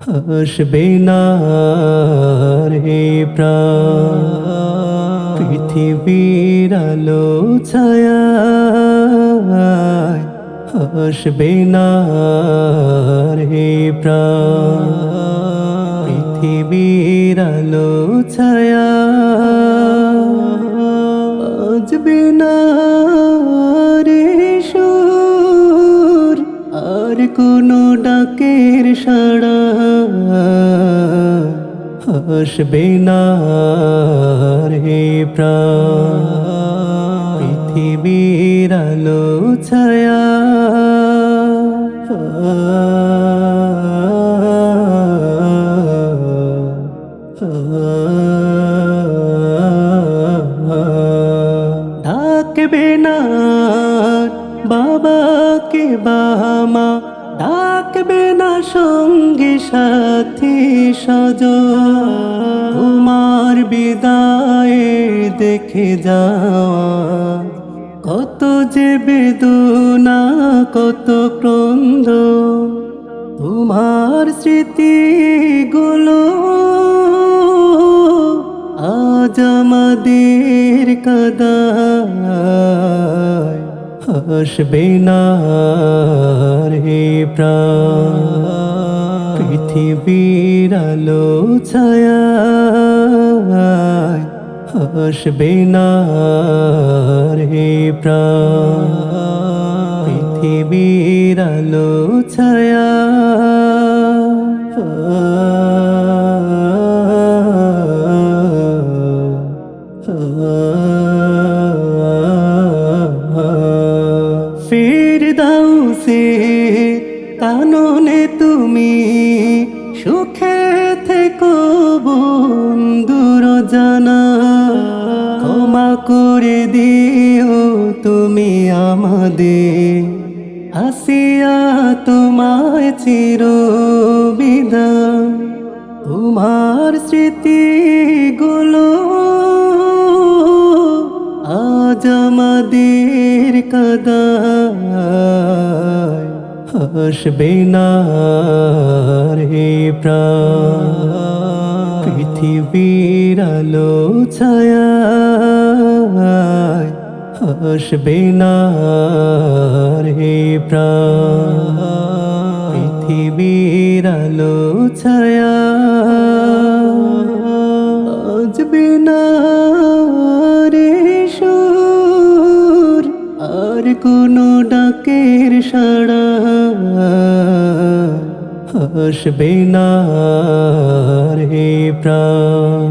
হাসবে না রে পৃথিবীর আলো ছায়া হাসবে না কোনো ডাকের সাড়া হাসবে না রে পৃথিবীর আলো ছায়া ডাকবে না বাবাকে বামা ডাকবে না সঙ্গে সাথী সজ তোমার বিদায়ে দেখে যাওয়া। কত যে বেদনা, কত ক্রন্দ। তোমার স্মৃতি স্মৃতিগুলো আজ আমাদের কাদায়। হাসবে না রে পৃথিবীর আলো ছায়া আসবে না রে পৃথিবীর আলো ছায়া সে কাননে তুমি সুখে থেকো বন্ধুর জানা ক্ষমা করে দিও তুমি আমাদের। আসিয়া তোমায় চির বিদায় তোমার স্মৃতিগুলো আজ আমাদের কাদায় হাসবে না রে পৃথিবীর আলো ছায়া হাসবে না রে পৃথিবীর আলো ছায়া বাজবে না রে সুর, আর কোনো ডাকের সাড়া হাসবে না রে প্রাণ।